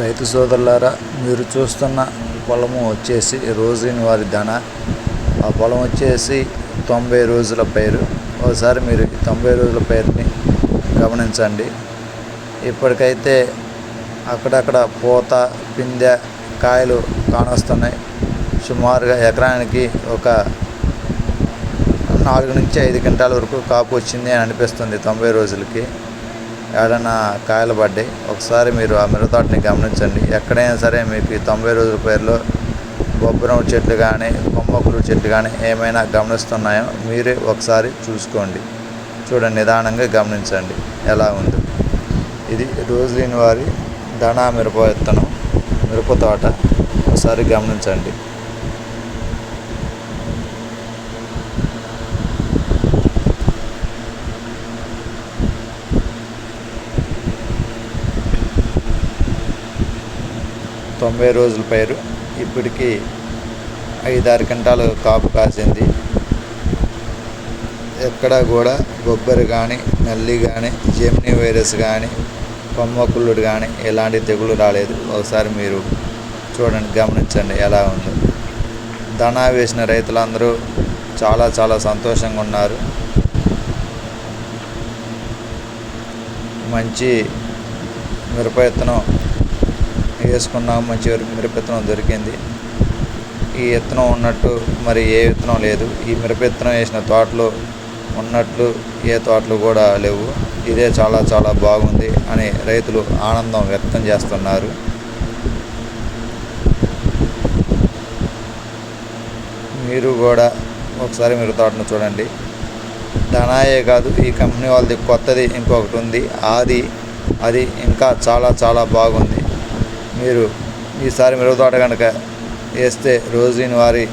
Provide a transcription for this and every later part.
రైతు సోదరులారా మీరు చూస్తున్న పొలము వచ్చేసి రోజుని వారి ధన. ఆ పొలం వచ్చేసి తొంభై రోజుల పైరు. ఒకసారి మీరు తొంభై రోజుల పైరుని గమనించండి. ఇప్పటికైతే అక్కడక్కడ పూత పిందె కాయలు కానొస్తున్నాయి. సుమారుగా ఎకరానికి ఒక నాలుగు నుంచి ఐదు క్వింటాల వరకు కాపు వచ్చింది అని అనిపిస్తుంది తొంభై రోజులకి. ఏడైనా కాయలు పడ్డాయి ఒకసారి మీరు ఆ మిరతోటని గమనించండి. ఎక్కడైనా సరే మీకు ఈ తొంభై రోజుల పేరులో బొబ్బరం చెట్లు కానీ కొమ్మకులు చెట్లు కానీ ఏమైనా గమనిస్తున్నాయో మీరే ఒకసారి చూసుకోండి. చూడండి నిదానంగా గమనించండి ఎలా ఉందో. ఇది రోజులేని వారి ధనా మిరప విత్తనం మిరప తోట. ఒకసారి గమనించండి. తొంభై రోజుల పైరు. ఇప్పటికీ ఐదారు గంటలు కాపు కాసింది. ఎక్కడా కూడా బొబ్బరి కానీ నల్లి కానీ జెమినీ వైరస్ కానీ కొమ్మకుళ్ళుడు కానీ ఎలాంటి తెగులు రాలేదు. ఒకసారి మీరు చూడండి గమనించండి ఎలా ఉందో. దనా వేసిన రైతులందరూ చాలా చాలా సంతోషంగా ఉన్నారు. మంచి మిరప విత్తనం వేసుకున్నాం మంచి మిరపెత్తనం దొరికింది. ఈ విత్తనం ఉన్నట్టు మరి ఏ విత్తనం లేదు. ఈ మిరపెత్తనం వేసిన తోటలో ఉన్నట్లు ఏ తోటలు కూడా లేవు. ఇదే చాలా చాలా బాగుంది అని రైతులు ఆనందం వ్యక్తం చేస్తున్నారు. మీరు కూడా ఒకసారి మీరు తోటను చూడండి. ధనాయే కాదు ఈ కంపెనీ వాళ్ళది కొత్తది ఇంకొకటి ఉంది. ఆది అది ఇంకా చాలా చాలా బాగుంది. మీరు ఈసారి మిరప తోట కనుక వేస్తే రోజుని వారి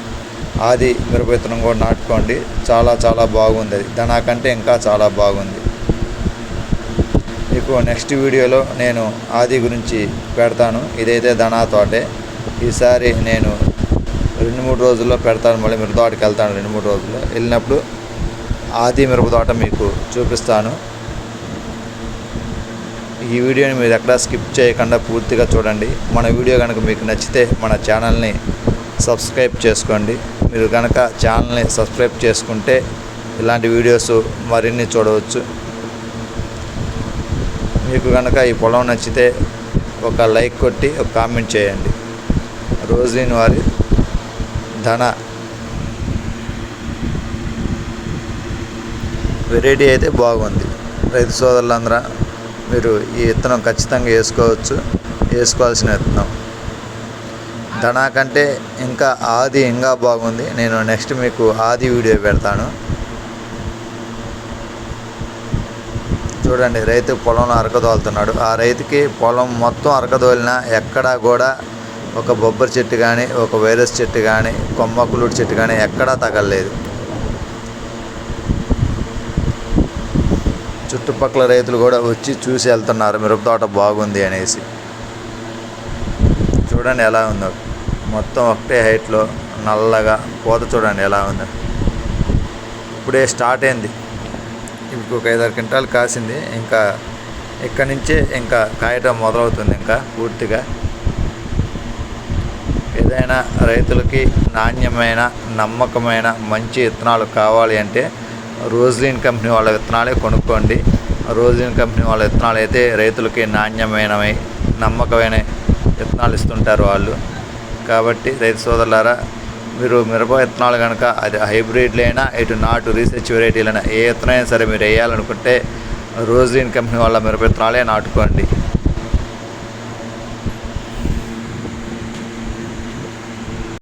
ఆది మిరప విత్తనం కూడా నాటుకోండి. చాలా చాలా బాగుంది అది. దానికంటే కంటే ఇంకా చాలా బాగుంది. మీకు నెక్స్ట్ వీడియోలో నేను ఆది గురించి పెడతాను. ఇదైతే ధనా తోటే. ఈసారి నేను రెండు మూడు రోజుల్లో పెడతాను. మళ్ళీ మిరప తోటకి వెళ్తాను రెండు మూడు రోజుల్లో. వెళ్ళినప్పుడు ఆది మిరప తోట మీకు చూపిస్తాను. ఈ వీడియోని మీరు ఎక్కడా స్కిప్ చేయకుండా పూర్తిగా చూడండి. మన వీడియో కనుక మీకు నచ్చితే మన ఛానల్ని సబ్స్క్రైబ్ చేసుకోండి. మీరు కనుక ఛానల్ని సబ్స్క్రైబ్ చేసుకుంటే ఇలాంటి వీడియోస్ మరిన్ని చూడవచ్చు. మీకు కనుక ఈ పొలం నచ్చితే ఒక లైక్ కొట్టి ఒక కామెంట్ చేయండి. రోజుని వారి ధన వెరైటీ అయితే బాగుంది. రైతు సోదరులందరూ మీరు ఈ విత్తనం ఖచ్చితంగా వేసుకోవచ్చు వేసుకోవాల్సిన విత్తనం. ధనా కంటే ఇంకా ఆది ఇంకా బాగుంది. నేను నెక్స్ట్ మీకు ఆది వీడియో పెడతాను. చూడండి రైతు పొలంలో అరకదోలుతున్నాడు ఆ రైతుకి పొలం మొత్తం అరకదోలినా ఎక్కడా కూడా ఒక బొబ్బరి చెట్టు కానీ ఒక వైరస్ చెట్టు కానీ కొమ్మకులుడు చెట్టు కానీ ఎక్కడా తగలలేదు. చుట్టుపక్కల రైతులు కూడా వచ్చి చూసి వెళ్తున్నారు మిరపతోట బాగుంది అనేసి. చూడండి ఎలా ఉందో. మొత్తం ఒకటే హైట్లో నల్లగా పూత చూడండి ఎలా ఉందో. ఇప్పుడే స్టార్ట్ అయింది. ఇంకొక ఐదారు క్వింటాలు కాసింది. ఇంకా ఇక్కడి నుంచే ఇంకా కాయటం మొదలవుతుంది ఇంకా పూర్తిగా. ఏదైనా రైతులకి నాణ్యమైన నమ్మకమైన మంచి విత్తనాలు కావాలి అంటే రోజ్లిన్ కంపెనీ వాళ్ళ విత్తనాలే కొనుక్కోండి. రోజ్లిన్ కంపెనీ వాళ్ళ విత్తనాలు అయితే రైతులకి నాణ్యమైనవి నమ్మకమైన విత్తనాలు ఇస్తుంటారు వాళ్ళు. కాబట్టి రైతు సోదరులారా మీరు మిరప విత్తనాలు కనుక అది హైబ్రిడ్లైనా ఇటు నాటు రీసెర్చ్ వెరైటీలైనా ఏ విత్తనైనా సరే మీరు వేయాలనుకుంటే రోజ్లిన్ కంపెనీ వాళ్ళ మిరప విత్తనాలే నాటుకోండి.